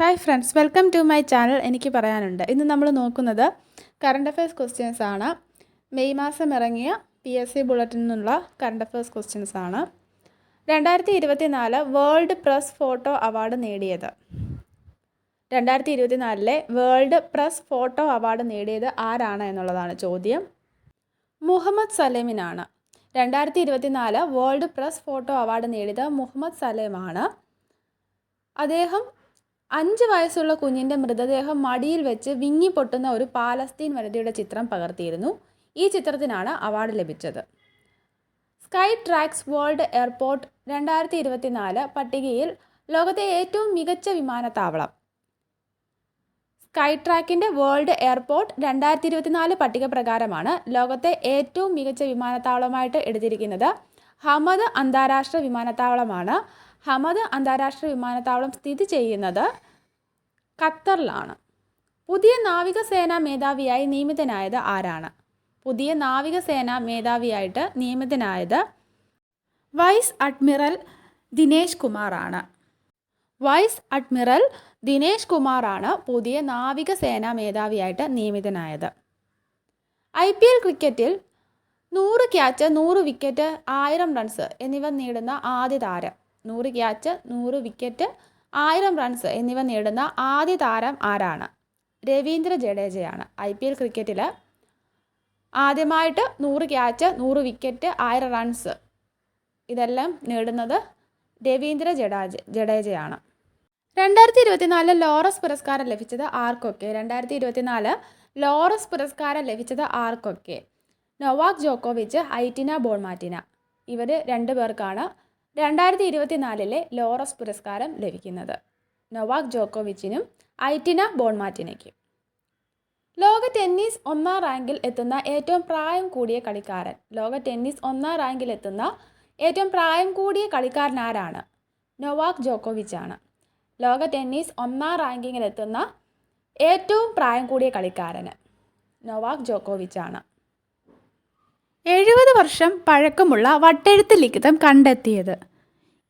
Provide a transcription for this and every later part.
Hi friends welcome to my channel എനിക്ക് പറയാനുണ്ട്. ഇന്ന് നമ്മൾ നോക്കുന്നത് കറണ്ട് അഫയേഴ്സ് ക്വസ്റ്റ്യൻസ് ആണ്. മെയ് മാസം ഇറങ്ങിയ പി എസ് സി ബുള്ളറ്റിൽ നിന്നുള്ള കറണ്ട് അഫയേഴ്സ് ക്വസ്റ്റ്യൻസ് ആണ്. രണ്ടായിരത്തി ഇരുപത്തി നാല് വേൾഡ് പ്രസ് ഫോട്ടോ അവാർഡ് നേടിയത്. രണ്ടായിരത്തി ഇരുപത്തി നാലിലെ വേൾഡ് പ്രസ് ഫോട്ടോ അവാർഡ് നേടിയത് ആരാണ് എന്നുള്ളതാണ് ചോദ്യം. മുഹമ്മദ് സലേമിനാണ്. രണ്ടായിരത്തി ഇരുപത്തി നാല് വേൾഡ് പ്രസ് ഫോട്ടോ അവാർഡ് നേടിയത് മുഹമ്മദ് സലേമാണ്. അദ്ദേഹം അഞ്ച് വയസ്സുള്ള കുഞ്ഞിന്റെ മൃതദേഹം മടിയിൽ വെച്ച് വിങ്ങി പൊട്ടുന്ന ഒരു പാലസ്തീൻ വനിതയുടെ ചിത്രം പകർത്തിയിരുന്നു. ഈ ചിത്രത്തിനാണ് അവാർഡ് ലഭിച്ചത്. സ്കൈ ട്രാക്സ് വേൾഡ് എയർപോർട്ട് രണ്ടായിരത്തി ഇരുപത്തിനാല് പട്ടികയിൽ ലോകത്തെ ഏറ്റവും മികച്ച വിമാനത്താവളം. സ്കൈ ട്രാക്കിന്റെ വേൾഡ് എയർപോർട്ട് രണ്ടായിരത്തി ഇരുപത്തിനാല് പട്ടിക പ്രകാരമാണ് ലോകത്തെ ഏറ്റവും മികച്ച വിമാനത്താവളമായിട്ട് എടുത്തിരിക്കുന്നത്. ഹമദ് അന്താരാഷ്ട്ര വിമാനത്താവളമാണ്. ഹമദ് അന്താരാഷ്ട്ര വിമാനത്താവളം സ്ഥിതി ചെയ്യുന്നത് ഖത്തറിലാണ്. പുതിയ നാവികസേനാ മേധാവിയായി നിയമിതനായത് ആരാണ്? പുതിയ നാവികസേനാ മേധാവിയായിട്ട് നിയമിതനായത് വൈസ് അഡ്മിറൽ ദിനേശ് കുമാറാണ്. വൈസ് അഡ്മിറൽ ദിനേശ് കുമാറാണ് പുതിയ നാവികസേനാ മേധാവിയായിട്ട് നിയമിതനായത്. ഐ പി എൽ ക്രിക്കറ്റിൽ നൂറ് ക്യാച്ച് നൂറ് വിക്കറ്റ് ആയിരം റൺസ് എന്നിവ നേടുന്ന ആദ്യ താരം. നൂറ് ക്യാച്ച് നൂറ് വിക്കറ്റ് ആയിരം റൺസ് എന്നിവ നേടുന്ന ആദ്യ താരം ആരാണ്? രവീന്ദ്ര ജഡേജയാണ്. ഐ പി എൽ ക്രിക്കറ്റിൽ ആദ്യമായിട്ട് നൂറ് ക്യാച്ച് നൂറ് വിക്കറ്റ് ആയിരം റൺസ് ഇതെല്ലാം നേടുന്നത് രവീന്ദ്ര ജഡാജ ജഡേജയാണ്. രണ്ടായിരത്തി ഇരുപത്തിനാല് ലോറസ് പുരസ്കാരം ലഭിച്ചത് ആർക്കൊക്കെ? രണ്ടായിരത്തി ഇരുപത്തിനാല് ലോറസ് പുരസ്കാരം ലഭിച്ചത് ആർക്കൊക്കെ? നൊവാക് ജോക്കോവിച്ച് ഐറ്റിന ബോൾമാറ്റിന. ഇവർ രണ്ടു പേർക്കാണ് രണ്ടായിരത്തി ഇരുപത്തിനാലിലെ ലോറസ് പുരസ്കാരം ലഭിക്കുന്നത്. നൊവാക് ജോക്കോവിച്ചിനും ഐറ്റിന ബോൺമാറ്റിനയ്ക്കും ലോക ടെന്നീസ് ഒന്നാം റാങ്കിൽ എത്തുന്ന ഏറ്റവും പ്രായം കൂടിയ കളിക്കാരൻ. ലോക ടെന്നീസ് ഒന്നാം റാങ്കിൽ എത്തുന്ന ഏറ്റവും പ്രായം കൂടിയ കളിക്കാരൻ ആരാണ്? നൊവാക് ജോക്കോവിച്ച് ആണ് ലോക ടെന്നീസ് ഒന്നാം റാങ്കിങ്ങിൽ എത്തുന്ന ഏറ്റവും പ്രായം കൂടിയ കളിക്കാരന് നൊവാക് ജോക്കോവിച്ച് ആണ് എഴുപത് വർഷം പഴക്കമുള്ള വട്ടെഴുത്ത് ലിഖിതം കണ്ടെത്തിയത്.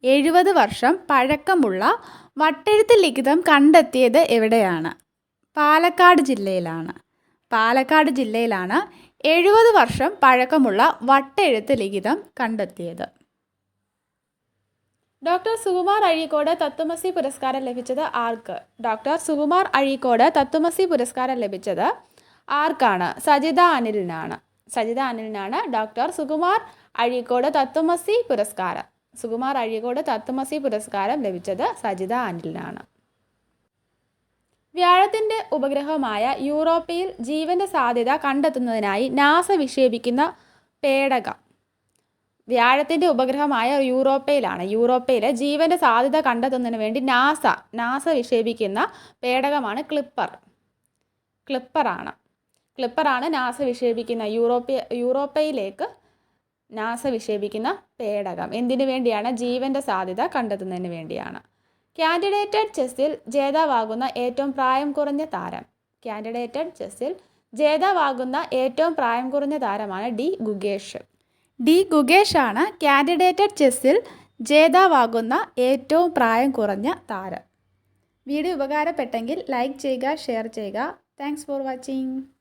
എഴുപത് വർഷം പഴക്കമുള്ള വട്ടെഴുത്ത് ലിഖിതം കണ്ടെത്തിയത് എവിടെയാണ്? പാലക്കാട് ജില്ലയിലാണ്. പാലക്കാട് ജില്ലയിലാണ് എഴുപത് വർഷം പഴക്കമുള്ള വട്ടെഴുത്ത് ലിഖിതം കണ്ടെത്തിയത്. ഡോക്ടർ സുകുമാർ അഴീക്കോട് തത്വമസി പുരസ്കാരം ലഭിച്ചത് ആർക്ക്? ഡോക്ടർ സുകുമാർ അഴീക്കോട് തത്വമസി പുരസ്കാരം ലഭിച്ചത് ആർക്കാണ്? സജിത അനിലിനാണ്. സജിത അനിലിനാണ് ഡോക്ടർ സുകുമാർ അഴീക്കോട് തത്വമസി പുരസ്കാരം. സുകുമാർ അഴീക്കോട് തത്വമസി പുരസ്കാരം ലഭിച്ചത് സജിത അനിലിനാണ്. വ്യാഴത്തിന്റെ ഉപഗ്രഹമായ യൂറോപ്പയിൽ ജീവന്റെ സാധ്യത കണ്ടെത്തുന്നതിനായി നാസ വിക്ഷേപിക്കുന്ന പേടകം. വ്യാഴത്തിന്റെ ഉപഗ്രഹമായ യൂറോപ്പയിലാണ് യൂറോപ്പയിലെ ജീവന്റെ സാധ്യത കണ്ടെത്തുന്നതിന് വേണ്ടി നാസ നാസ വിക്ഷേപിക്കുന്ന പേടകമാണ് ക്ലിപ്പർ. ക്ലിപ്പറാണ്. ക്ലിപ്പറാണ് നാസ വിക്ഷേപിക്കുന്ന യൂറോപ്യ യൂറോപ്പയിലേക്ക് നാസ വിക്ഷേപിക്കുന്ന പേടകം. എന്തിനു വേണ്ടിയാണ്? ജീവന്റെ സാധ്യത കണ്ടെത്തുന്നതിന് വേണ്ടിയാണ്. കാൻഡിഡേറ്റഡ് ചെസ്സിൽ ജേതാവാകുന്ന ഏറ്റവും പ്രായം കുറഞ്ഞ താരം. കാൻഡിഡേറ്റഡ് ചെസ്സിൽ ജേതാവാകുന്ന ഏറ്റവും പ്രായം കുറഞ്ഞ താരമാണ് ഡി ഗുഗേഷ്. ഡി ഗുഗേഷ് ആണ് കാൻഡിഡേറ്റഡ് ചെസ്സിൽ ജേതാവാകുന്ന ഏറ്റവും പ്രായം കുറഞ്ഞ താരം. വീഡിയോ ഉപകാരപ്പെട്ടെങ്കിൽ ലൈക്ക് ചെയ്യുക ഷെയർ ചെയ്യുക. Thanks for watching.